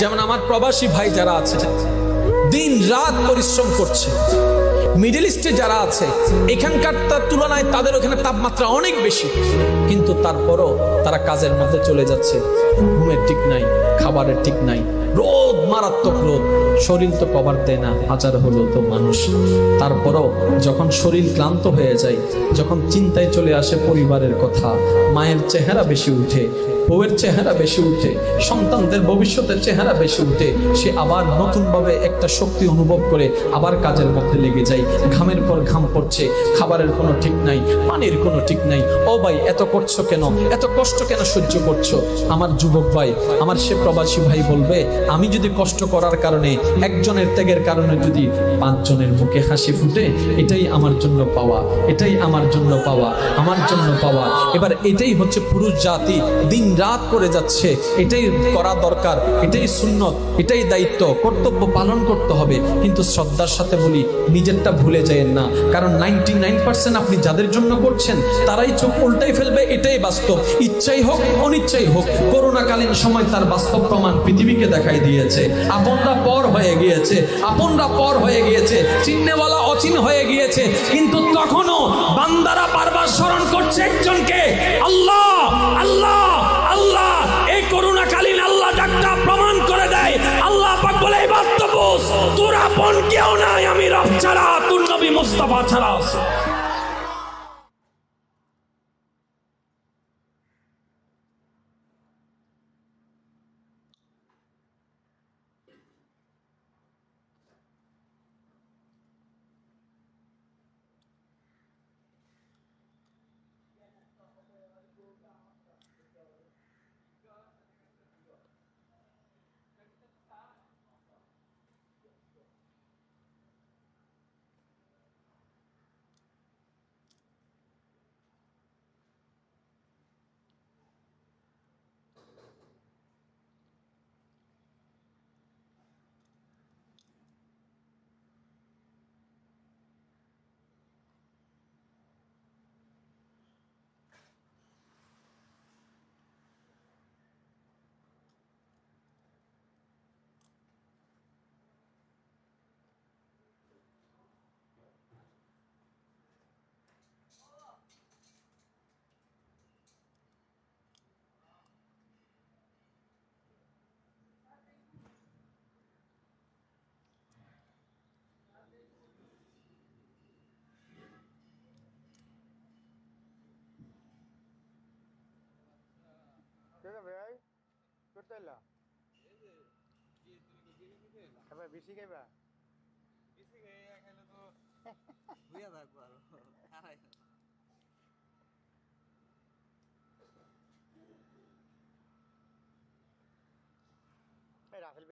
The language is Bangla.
যেমন আমার প্রবাসী ভাই যারা আছে দিন রাত পরিশ্রম করছে। মিডল ইস্টে যারা আছে, এখানকার তার তুলনায় তাদের ওখানে তাপমাত্রা অনেক বেশি। কিন্তু তারপরও তারা কাজের মধ্যে চলে যাচ্ছে। ঘুমের ঠিক নাই, খাবারের ঠিক নাই। রোদ, মারাত্মক রোদ। শরীর তো কভার দেয় না হাজার হলো তো মানুষ। তারপরও যখন শরীর ক্লান্ত হয়ে যায়, যখন চিন্তায় চলে আসে পরিবারের কথা, মায়ের চেহারা বেশি উঠে, বউয়ের চেহারা বেশি উঠে, সন্তানদের ভবিষ্যতের চেহারা বেশি উঠে, সে আবার নতুনভাবে একটা শক্তি অনুভব করে আবার কাজের মধ্যে লেগে যায়। ঘামের পর ঘাম পড়ছে, খাবারের কোনো ঠিক নাই, পানির কোনো ঠিক নাই। ও ভাই, এত করছ কেন? এত কষ্ট কেন সহ্য করছ? আমার যুবক ভাই, আমার সে প্রবাসী ভাই বলবে, আমি যদি কষ্ট করার কারণে, একজনের ত্যাগের কারণে যদি পাঁচজনের মুখে হাসি ফুটে, এটাই আমার জন্য পাওয়া, এটাই আমার জন্য পাওয়া, আমার জন্য পাওয়া। এবার এটাই হচ্ছে পুরুষ জাতি, দিন রাত করে যাচ্ছে, এটাই করা দরকার, এটাই সুন্নত, এটাই দায়িত্ব, কর্তব্য পালন করতে হবে। কিন্তু শ্রদ্ধার সাথে বলি নিজেরটা ভুলে যায়েন না। কারণ নাইনটি নাইন আপনি যাদের জন্য করছেন, তারাই চোখ উল্টাই ফেলবে, এটাই বাস্তব। ইচ্ছাই হোক, অনিচ্ছাই হোক, করোনাকালীন সময় তার বাস্তব প্রমাণ পৃথিবীকে দেখাই দিয়েছে। আপনরা পর হয়ে গিয়েছে, আপনরা পর হয়ে গিয়েছে, চিহ্নেওয়ালা অচিন হয়ে গিয়েছে, কিন্তু তখনও বান্দারা বারবার স্মরণ করছে একজনকে, আল্লাহ আল্লাহ আল্লাহ, এই করোনাকালীন আল্লাহ ডাকটা প্রমাণ করে দেয়। আল্লাহ পাক বলে বাস্তব তোর আপন কেউ নাই, আমি ছাড়া তুর নবী মুস্তাফা ছাড়া আছে। করতে হইল খাবা বেশি খাইবা? বেশি বুয়া থাকব আর। খারাই